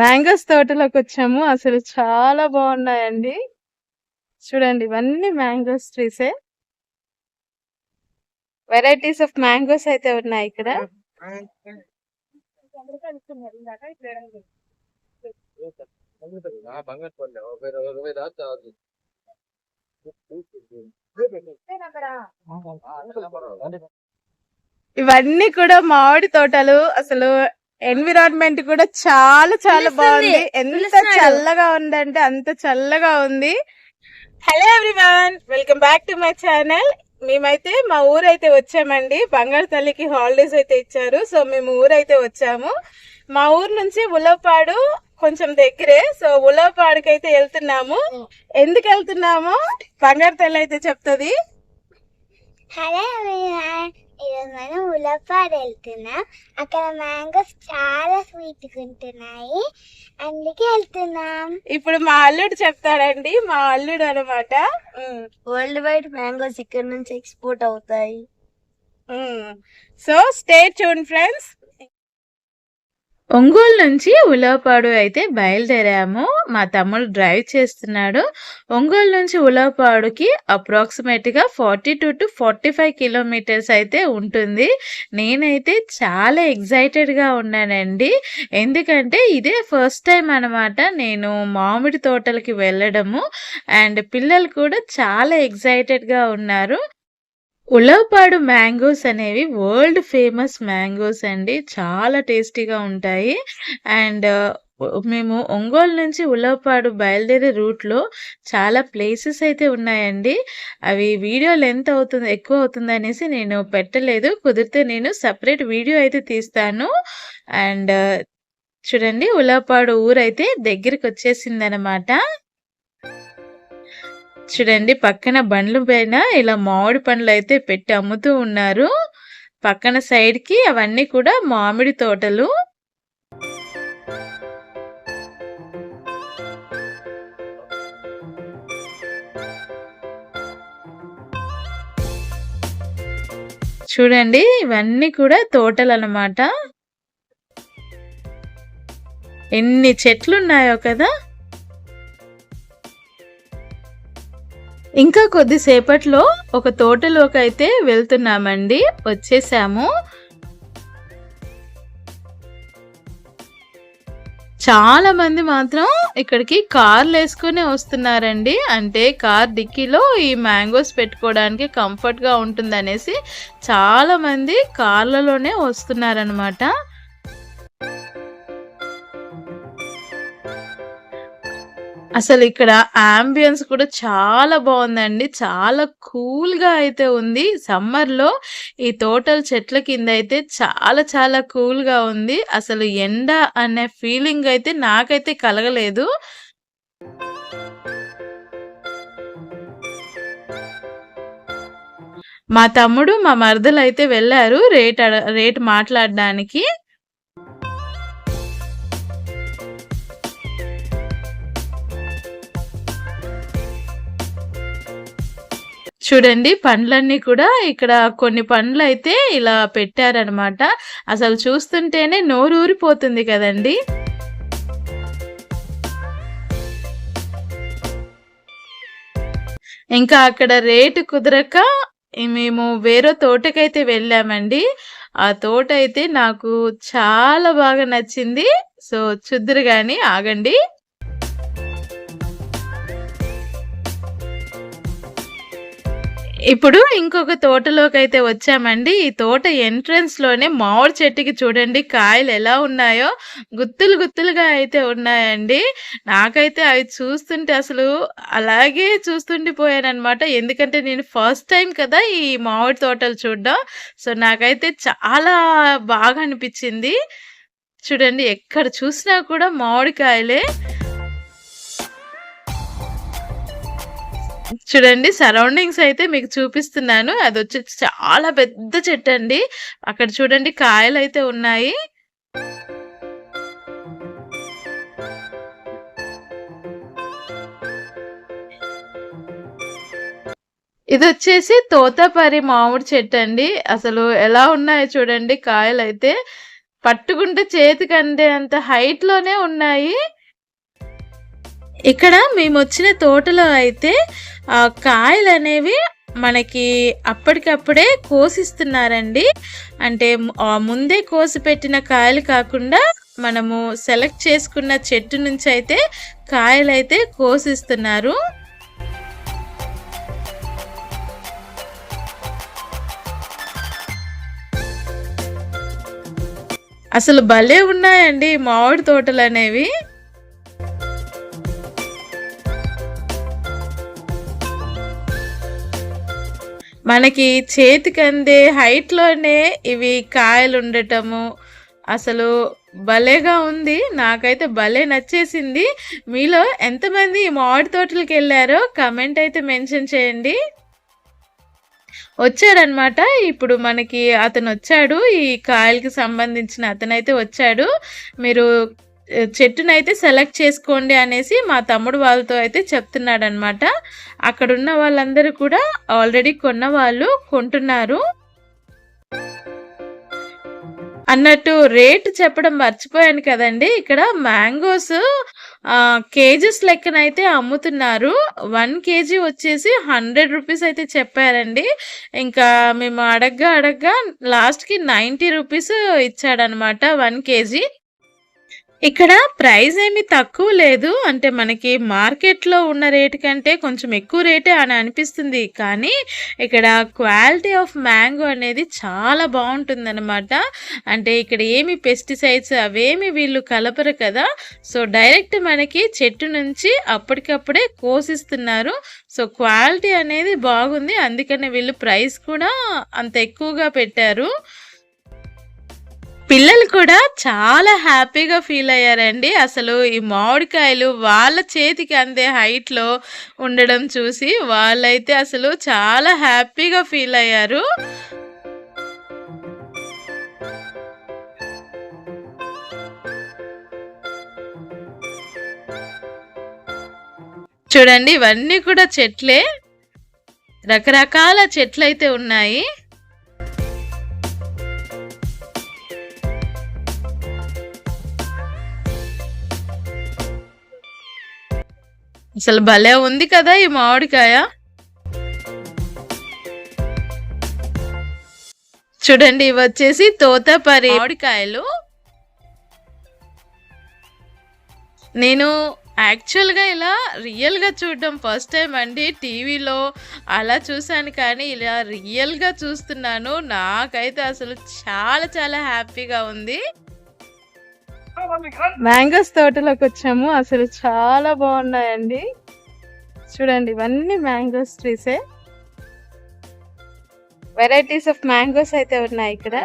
Mangoes తోటలోకి వచ్చాము. అసలు చాలా బాగున్నాయండి. చూడండి ఇవన్నీ మ్యాంగోస్ ట్రీసే వెరైటీస్ ఆఫ్ మ్యాంగోస్ అయితే ఉన్నాయి ఇక్కడ. ఇవన్నీ కూడా మామిడి తోటలు. అసలు ఎన్విరాన్మెంట్ కూడా చాలా చాలా బాగుంది. ఎంత. చల్లగా ఉందంటే అంత చల్లగా ఉంది. Hello everyone welcome back to my channel మేమైతే మా ఊరైతే వచ్చామండి. బంగారు తల్లికి హాలిడేస్ అయితే ఇచ్చారు. సో మేము ఊరైతే వచ్చాము. మా ఊరు నుంచి ఉలవపాడు కొంచెం దగ్గరే. సో ఉలవపాడుకి అయితే వెళ్తున్నాము ఎందుకు వెళ్తున్నామో? బంగారు తల్లి అయితే చెప్తుంది. హలో. ఈరోజు మనం ఉలపాడు వెళ్తున్నాం అక్కడ మ్యాంగోస్ చాలా స్వీట్ ఉంటున్నాయి అందుకే వెళ్తున్నాం ఇప్పుడు మా అల్లుడు చెప్తాడండి మా అల్లుడు అనమాట వరల్డ్ వైడ్ మ్యాంగోస్ ఇక్కడ నుంచి ఎక్స్పోర్ట్ అవుతాయి so stay tune friends Ongole నుంచి ఉలవపాడు అయితే బయలుదేరాము. మా తమ్ముడు డ్రైవ్ చేస్తున్నాడు. ఒంగోలు నుంచి ఉలవపాడుకి అప్రాక్సిమేట్గా forty two to forty five kilometres అయితే ఉంటుంది. నేనైతే చాలా ఎగ్జైటెడ్గా ఉన్నానండి. ఎందుకంటే ఇదే ఫస్ట్ టైం అన్నమాట నేను మామిడి తోటలకి వెళ్ళడము. అండ్ పిల్లలు కూడా చాలా ఎగ్జైటెడ్గా ఉన్నారు. ఉలవపాడు మ్యాంగోస్ అనేవి వరల్డ్ ఫేమస్ మ్యాంగోస్ అండి. చాలా టేస్టీగా ఉంటాయి. అండ్ మేము ఒంగోలు నుంచి ఉలవపాడు బయలుదేరే రూట్లో చాలా ప్లేసెస్ అయితే ఉన్నాయండి. అవి వీడియో లెంత్ అవుతుంది ఎక్కువ అవుతుంది అనేసి నేను పెట్టలేదు. కుదిరితే నేను సపరేట్ వీడియో అయితే తీస్తాను. అండ్ చూడండి ఉలవపాడు ఊరైతే దగ్గరికి వచ్చేసింది అనమాట చూడండి పక్కన బండ్ల పైన ఇలా మామిడి పండ్లు అయితే పెట్టి అమ్ముతూ ఉన్నారు. పక్కన సైడ్కి అవన్నీ కూడా మామిడి తోటలు. చూడండి ఇవన్నీ కూడా తోటలు అన్నమాట ఎన్ని చెట్లు ఉన్నాయో కదా. ఇంకా కొద్దిసేపట్లో ఒక తోటలోకి అయితే వెళ్తున్నామండి. వచ్చేసాము. చాలా మంది మాత్రం ఇక్కడికి కార్లు వేసుకుని వస్తున్నారండి. అంటే కార్ డిక్కీలో ఈ మ్యాంగోస్ పెట్టుకోవడానికి కంఫర్ట్గా ఉంటుందనేసి చాలా మంది కార్లలోనే వస్తున్నారనమాట అసలు ఇక్కడ ఆంబియన్స్ కూడా చాలా బాగుందండి. చాలా కూల్గా అయితే ఉంది. సమ్మర్లో ఈ తోటల చెట్ల కింద అయితే చాలా చాలా కూల్గా ఉంది. అసలు ఎండ అనే ఫీలింగ్ అయితే నాకైతే కలగలేదు. మా తమ్ముడు మా మరదలు అయితే వెళ్ళారు రేట్ అడ- రేట్ మాట్లాడడానికి. చూడండి పండ్లన్నీ కూడా ఇక్కడ కొన్ని పండ్లు అయితే ఇలా పెట్టారనమాట. అసలు చూస్తుంటేనే నోరు ఊరిపోతుంది కదండి. ఇంకా అక్కడ రేటు కుదరక మేము వేరే తోటకైతే వెళ్ళామండి. ఆ తోట అయితే నాకు చాలా బాగా నచ్చింది. సో చూద్దరు కానీ ఆగండి. ఇప్పుడు ఇంకొక తోటలోకి అయితే వచ్చామండి. ఈ తోట ఎంట్రన్స్లోనే మామిడి చెట్టుకి చూడండి. కాయలు ఎలా ఉన్నాయో గుత్తులు గుత్తులుగా అయితే ఉన్నాయండి. నాకైతే అవి చూస్తుంటే అసలు అలాగే చూస్తుండిపోయాను అనమాట ఎందుకంటే నేను ఫస్ట్ టైం కదా ఈ మామిడి తోటలు చూడడం. సో నాకైతే చాలా బాగా అనిపించింది. చూడండి ఎక్కడ చూసినా కూడా మామిడికాయలే. చూడండి సరౌండింగ్స్ అయితే మీకు చూపిస్తున్నాను. అది వచ్చి చాలా పెద్ద చెట్టు అండి అక్కడ చూడండి కాయలు అయితే ఉన్నాయి. ఇది వచ్చేసి తోతాపరి మామిడి చెట్టు అండి అసలు ఎలా ఉన్నాయో చూడండి కాయలు అయితే పట్టుకుంటే చేతికి అందే అంత హైట్‌లోనే ఉన్నాయి. ఇక్కడ మేము వచ్చిన తోటలో అయితే కాయలు అనేవి మనకి అప్పటికప్పుడే కోసిస్తున్నారండి. అంటే ముందే కోసి పెట్టిన కాయలు కాకుండా మనము సెలెక్ట్ చేసుకున్న చెట్టు నుంచి అయితే కాయలు కాయలైతే కోసిస్తున్నారు. అసలు భలే ఉన్నాయండి మామిడి తోటలు అనేవి మనకి చేతికందే హైట్‌లోనే ఇవి కాయలు ఉండటము అసలు భలేగా ఉంది. నాకైతే భలే నచ్చేసింది. మీలో ఎంతమంది ఈ మామిడి తోటలకెళ్ళారో కమెంట్ అయితే మెన్షన్ చేయండి. వచ్చాడనమాట. ఇప్పుడు మనకి అతను వచ్చాడు ఈ కాయలకి సంబంధించిన అతనైతే వచ్చాడు. మీరు చెట్టునైతే సెలెక్ట్ చేసుకోండి అనేసి మా తమ్ముడు వాళ్ళతో అయితే చెప్తున్నాడనమాట. అక్కడున్న వాళ్ళందరూ కూడా ఆల్రెడీ కొన్న వాళ్ళు కొంటున్నారు. అన్నట్టు రేట్ చెప్పడం మర్చిపోయాను కదండి ఇక్కడ మ్యాంగోస్ కేజీస్ లెక్కనైతే అమ్ముతున్నారు. వన్ కేజీ వచ్చేసి 100 రూపీస్ అయితే చెప్పారండి. ఇంకా మేము అడగ్గా, అడగ్గా లాస్ట్‌కి 90 రూపీస్ ఇచ్చాడనమాట వన్ కేజీ. ఇక్కడ ప్రైస్ ఏమి తక్కువ లేదు. అంటే మనకి మార్కెట్‌లో ఉన్న రేట్ కంటే కొంచెం ఎక్కువ రేటే అని అనిపిస్తుంది. కానీ ఇక్కడ క్వాలిటీ ఆఫ్ మ్యాంగో అనేది చాలా బావుంటుందనమాట. అంటే ఇక్కడ ఏమి పెస్టిసైడ్స్ అవేమి వీళ్ళు కలపరు కదా! సో, డైరెక్ట్ మనకి చెట్టు నుంచి అప్పటికప్పుడే కోసిస్తున్నారు. సో, క్వాలిటీ అనేది బాగుంది. అందుకనే వీళ్ళు ప్రైస్ కూడా అంత ఎక్కువగా పెట్టారు. పిల్లలు కూడా చాలా హ్యాపీగా ఫీల్ అయ్యారండి. అసలు ఈ మామిడికాయలు వాళ్ళ చేతికి అందే హైట్‌లో ఉండడం చూసి వాళ్ళైతే అసలు చాలా హ్యాపీగా ఫీల్ అయ్యారు. చూడండి ఇవన్నీ కూడా చెట్లే. రకరకాల చెట్లయితే ఉన్నాయి. అసలు భలే ఉంది కదా! ఈ మామిడికాయ. చూడండి వచ్చేసి తోతపరి మామిడికాయలు. నేను యాక్చువల్‌గా ఇలా రియల్‌గా చూడడం ఫస్ట్ టైం అండి. టీవీలో అలా చూసాను కానీ ఇలా రియల్‌గా చూస్తున్నాను. నాకైతే అసలు చాలా చాలా హ్యాపీగా ఉంది. మ్యాంగోస్ తోటలోకొచ్చాము. అసలు చాలా బావున్నాయండి. చూడండి ఇవన్నీ మ్యాంగోస్ ట్రీసే. వెరైటీస్ ఆఫ్ మ్యాంగోస్ అయితే ఉన్నాయి ఇక్కడ.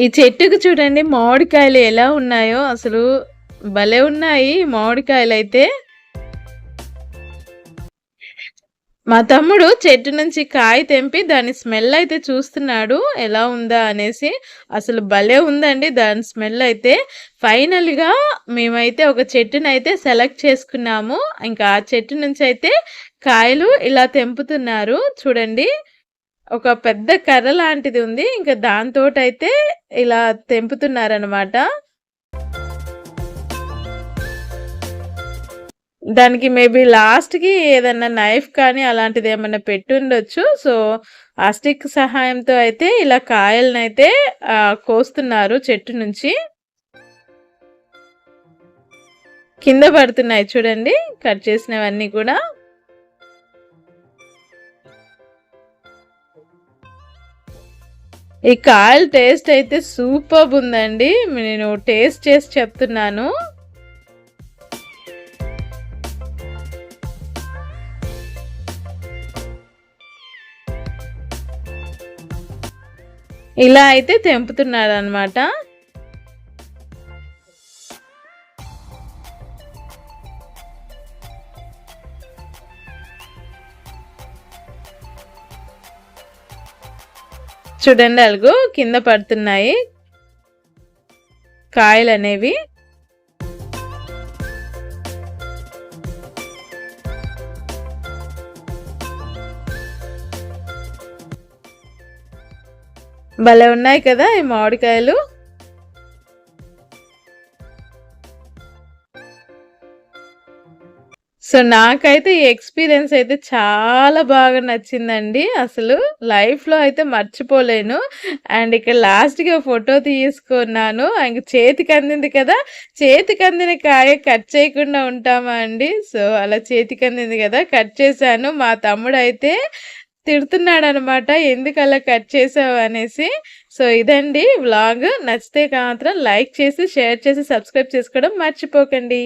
ఈ చెట్టుకి చూడండి మామిడికాయలు ఎలా ఉన్నాయో అసలు భలే ఉన్నాయి ఈ అయితే మా తమ్ముడు చెట్టు నుంచి కాయ తెంపి దాని స్మెల్ అయితే చూస్తున్నాడు. ఎలా ఉందా అనేసి. అసలు భలే ఉందండి దాని స్మెల్ అయితే. ఫైనల్‌గా మేమైతే ఒక చెట్టునైతే సెలెక్ట్ చేసుకున్నాము. ఇంకా ఆ చెట్టు నుంచి అయితే కాయలు ఇలా తెంపుతున్నారు. చూడండి. ఒక పెద్ద కర్ర లాంటిది ఉంది. ఇంకా దాంతోటైతే ఇలా తెంపుతున్నారనమాట. దానికి మేబీ లాస్ట్‌కి ఏదన్నా నైఫ్ కానీ అలాంటిది ఏమైనా పెట్టుండొచ్చు. సో, ఆ స్టిక్ సహాయంతో అయితే ఇలా కాయలనైతే కోస్తున్నారు చెట్టు నుంచి. కింద పడుతున్నాయి చూడండి. కట్ చేసినవన్నీ కూడా. ఈ కాయల టేస్ట్ అయితే సూపర్ ఉందండి. నేను టేస్ట్ చేసి చెప్తున్నాను. ఇలా అయితే తెంపుతున్నారనమాట. చూడండి అలుగు కింద పడుతున్నాయి కాయలు అనేవి భలే ఉన్నాయి కదా ఈ మామిడికాయలు. సో నాకైతే ఈ ఎక్స్పీరియన్స్ అయితే చాలా బాగా నచ్చిందండి. అసలు లైఫ్లో అయితే మర్చిపోలేను. అండ్ ఇక్కడ లాస్ట్గా ఫోటో తీసుకున్నాను. ఇంక చేతికి అందింది కదా చేతికి అందిన కాయ కట్ చేయకుండా ఉంటామా అండి? సో అలా చేతికి అందింది కదా కట్ చేశాను. మా తమ్ముడు అయితే తిడుతున్నాడు అనమాట ఎందుకు అలా కట్ చేసావు? అనేసి. సో ఇదండి వ్లాగ్. నచ్చితే మాత్రం లైక్ చేసి షేర్ చేసి సబ్స్క్రైబ్ చేసుకోవడం మర్చిపోకండి.